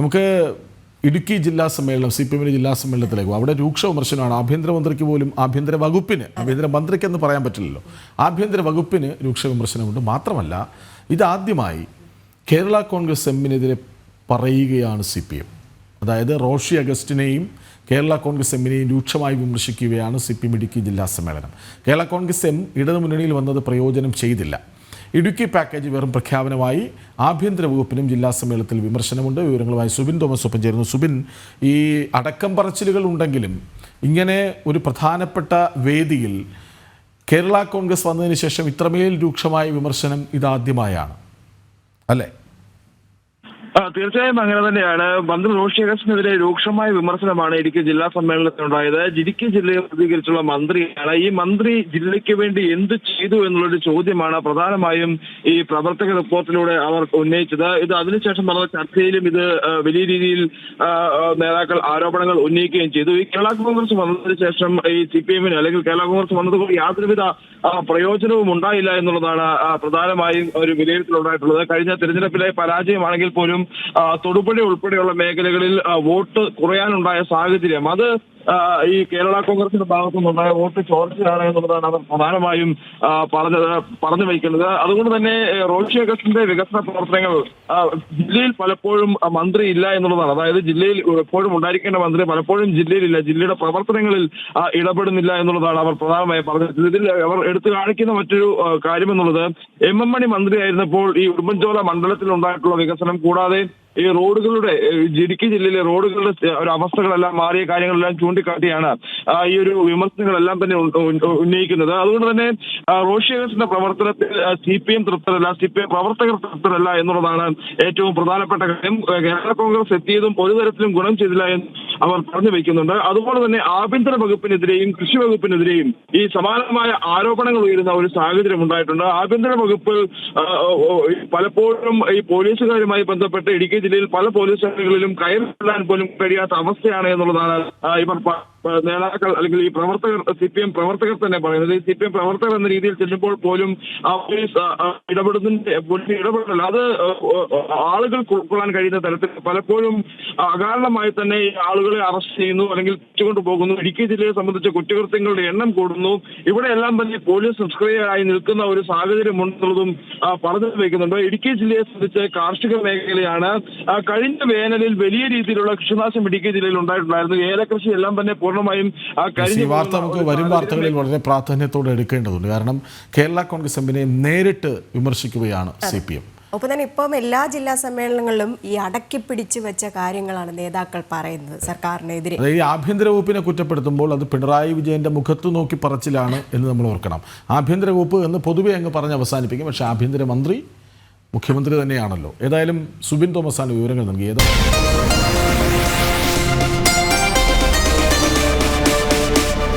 നമുക്ക് ഇടുക്കി ജില്ലാ സമ്മേളനം സി പി എമ്മിന്റെ ജില്ലാ സമ്മേളനത്തിലേക്ക് അവിടെ രൂക്ഷ വിമർശനമാണ്. ആഭ്യന്തരമന്ത്രിക്ക് പോലും ആഭ്യന്തര വകുപ്പിന് ആഭ്യന്തര മന്ത്രിക്ക് എന്ന് പറയാൻ പറ്റില്ലല്ലോ. ആഭ്യന്തര വകുപ്പിന് രൂക്ഷ വിമർശനമുണ്ട്. മാത്രമല്ല ഇതാദ്യമായി കേരള കോൺഗ്രസ് എമ്മിനെതിരെ പറയുകയാണ് സി പി എം. അതായത് റോഷി അഗസ്റ്റിനെയും കേരള കോൺഗ്രസ് എമ്മിനെയും രൂക്ഷമായി വിമർശിക്കുകയാണ് സി പി എം ഇടുക്കി ജില്ലാ സമ്മേളനം. കേരള കോൺഗ്രസ് എം ഇടതുമുന്നണിയിൽ വന്നത് പ്രയോജനം ചെയ്തില്ല. ഇടുക്കി പാക്കേജ് വെറും പ്രഖ്യാപനമായി ആഭ്യന്തര വകുപ്പിനും ജില്ലാ സമ്മേളനത്തിൽ വിമർശനമുണ്ട്. വിവരങ്ങളുമായി സുബിൻ തോമസ് ഒപ്പം ചേരുന്നു. സുബിൻ ഈ അടക്കം പറച്ചിലുകൾ ഉണ്ടെങ്കിലും ഇങ്ങനെ ഒരു പ്രധാനപ്പെട്ട വേദിയിൽ കേരള കോൺഗ്രസ് വന്നതിന് ശേഷം ഇത്രമേൽ രൂക്ഷമായ വിമർശനം ഇതാദ്യമായാണ്. അല്ലേ? തീർച്ചയായും അങ്ങനെ തന്നെയാണ്. മന്ത്രി റോഷി അഗസ്റ്റിനെതിരെ രൂക്ഷമായ വിമർശനമാണ് ഇടുക്കി ജില്ലാ സമ്മേളനത്തിനുണ്ടായത് ഇടുക്കി ജില്ലയെ പ്രതികരിച്ചുള്ള മന്ത്രിയാണ്. ഈ മന്ത്രി ജില്ലയ്ക്ക് വേണ്ടി എന്ത് ചെയ്തു എന്നുള്ളൊരു ചോദ്യമാണ് പ്രധാനമായും ഈ പ്രവർത്തക റിപ്പോർട്ടിലൂടെ അവർ ഉന്നയിച്ചത്. ഇത് അതിനുശേഷം നടന്ന ചർച്ചയിലും ഇത് വലിയ രീതിയിൽ നേതാക്കൾ ആരോപണങ്ങൾ ഉന്നയിക്കുകയും ചെയ്തു. ഈ കേരള കോൺഗ്രസ് വന്നതിന് ശേഷം ഈ സി പി എമ്മിന് അല്ലെങ്കിൽ കേരള കോൺഗ്രസ് വന്നതുകൊണ്ട് യാതൊരുവിധ പ്രയോജനവും ഉണ്ടായില്ല എന്നുള്ളതാണ് പ്രധാനമായും ഒരു വിലയിരുത്തലുണ്ടായിട്ടുള്ളത്. കഴിഞ്ഞ തിരഞ്ഞെടുപ്പിലെ പരാജയമാണെങ്കിൽ പോലും തൊടുപുഴ ഉൾപ്പെടെയുള്ള മേഖലകളിൽ വോട്ട് കുറയാനുണ്ടായ സാഹചര്യം. അത് ഈ കേരള കോൺഗ്രസിന്റെ ഭാഗത്തു നിന്നുണ്ടായ വോട്ട് ചോർച്ചയാണ് എന്നുള്ളതാണ് അവർ പ്രധാനമായും പറഞ്ഞത് പറഞ്ഞു വയ്ക്കുന്നത്. അതുകൊണ്ട് തന്നെ റോഷി അഗസ്റ്റിന്റെ വികസന പ്രവർത്തനങ്ങൾ ജില്ലയിൽ പലപ്പോഴും മന്ത്രി ഇല്ല എന്നുള്ളതാണ്. അതായത് ജില്ലയിൽ എപ്പോഴും ഉണ്ടായിരിക്കേണ്ട മന്ത്രി പലപ്പോഴും ജില്ലയിലില്ല. ജില്ലയുടെ പ്രവർത്തനങ്ങളിൽ ഇടപെടുന്നില്ല എന്നുള്ളതാണ് അവർ പ്രധാനമായും പറഞ്ഞത്. ഇതിൽ അവർ എടുത്തു കാണിക്കുന്ന മറ്റൊരു കാര്യം എന്നുള്ളത് എം എം മണി മന്ത്രിയായിരുന്നപ്പോൾ ഈ ഉടുമ്പൻചോല മണ്ഡലത്തിൽ ഉണ്ടായിട്ടുള്ള വികസനം കൂടാതെ ഈ റോഡുകളുടെ ഇടുക്കി ജില്ലയിലെ റോഡുകളുടെ ഒരു അവസ്ഥകളെല്ലാം മാറിയ കാര്യങ്ങളെല്ലാം ചൂണ്ടിക്കാട്ടിയാണ് ഈ ഒരു വിമർശനങ്ങളെല്ലാം തന്നെ ഉന്നയിക്കുന്നത്. അതുകൊണ്ട് തന്നെ റോഷിയേഴ്സിന്റെ പ്രവർത്തനത്തിൽ സി പി എം തൃപ്തരല്ല സി പി എം പ്രവർത്തകർ തൃപ്തരല്ല എന്നുള്ളതാണ് ഏറ്റവും പ്രധാനപ്പെട്ട കാര്യം. കേരള കോൺഗ്രസ് എത്തിയതും ഒരു തരത്തിലും ഗുണം ചെയ്തില്ല എന്ന് അവർ പറഞ്ഞു വയ്ക്കുന്നുണ്ട് അതുപോലെ തന്നെ ആഭ്യന്തര വകുപ്പിനെതിരെയും കൃഷി വകുപ്പിനെതിരെയും ഈ സമാനമായ ആരോപണങ്ങൾ ഉയരുന്ന ഒരു സാഹചര്യം ഉണ്ടായിട്ടുണ്ട്. ആഭ്യന്തര വകുപ്പ് പലപ്പോഴും ഈ പോലീസുകാരുമായി ബന്ധപ്പെട്ട് ഇടുക്കി ജില്ലയിൽ പല പോലീസ് സ്റ്റേഷനുകളിലും കയറി പോലും കഴിയാത്ത അവസ്ഥയാണ് എന്നുള്ളതാണ് ഇവർ നേതാക്കൾ അല്ലെങ്കിൽ ഈ പ്രവർത്തകർ സി പി എം പ്രവർത്തകർ തന്നെ പറയുന്നത് സി പി എം പ്രവർത്തകർ എന്ന രീതിയിൽ ചെല്ലുമ്പോൾ പോലും ആ പോലീസ് ഇടപെടുന്നതിന്റെ പോലീസ് ഇടപെടൽ അത് ആളുകൾ ഉൾക്കൊള്ളാൻ കഴിയുന്ന തരത്തിൽ പലപ്പോഴും അകാരണമായി തന്നെ ആളുകളെ അറസ്റ്റ് ചെയ്യുന്നു അല്ലെങ്കിൽ തിരിച്ചുകൊണ്ട് പോകുന്നു. ഇടുക്കി ജില്ലയെ സംബന്ധിച്ച് കുറ്റകൃത്യങ്ങളുടെ എണ്ണം കൂടുന്നു. ഇവിടെ എല്ലാം തന്നെ പോലീസ് നിഷ്ക്രിയരായി നിൽക്കുന്ന ഒരു സാഹചര്യം ഉണ്ടെന്നുള്ളതും പറഞ്ഞു വയ്ക്കുന്നുണ്ട് ഇടുക്കി ജില്ലയെ സംബന്ധിച്ച് കാർഷിക മേഖലയാണ് കഴിഞ്ഞ വേനലിൽ വലിയ രീതിയിലുള്ള കൃഷിനാശം ഇടുക്കി ജില്ലയിൽ ഉണ്ടായിട്ടുണ്ടായിരുന്നു. ഏലകൃഷി എല്ലാം തന്നെ പൂർണമായും ആ, കഴിഞ്ഞ വാർത്ത നമുക്ക് വരും വാർത്തകളിൽ വളരെ പ്രാധാന്യത്തോടെ എടുക്കേണ്ടതുണ്ട്. കാരണം കേരള കോൺഗ്രസ് എമ്മിനെ നേരിട്ട് വിമർശിക്കുകയാണ് സി പി എം ഒപ്പം തന്നെ ഇപ്പം എല്ലാ ജില്ലാ സമ്മേളനങ്ങളിലും ഈ അടക്കി പിടിച്ചു വെച്ച കാര്യങ്ങളാണ് നേതാക്കൾ പറയുന്നത് സർക്കാരിനെതിരെ. അതായത് ഈ ആഭ്യന്തര വകുപ്പിനെ കുറ്റപ്പെടുത്തുമ്പോൾ അത് പിണറായി വിജയന്റെ മുഖത്ത് നോക്കി പറച്ചിലാണ് എന്ന് നമ്മൾ ഓർക്കണം. ആഭ്യന്തര വകുപ്പ് എന്ന് പൊതുവെ അങ്ങ് പറഞ്ഞ് അവസാനിപ്പിക്കും. പക്ഷേ ആഭ്യന്തര മന്ത്രി മുഖ്യമന്ത്രി തന്നെയാണല്ലോ. ഏതായാലും സുബിൻ തോമസാണ് വിവരങ്ങൾ നൽകിയത്.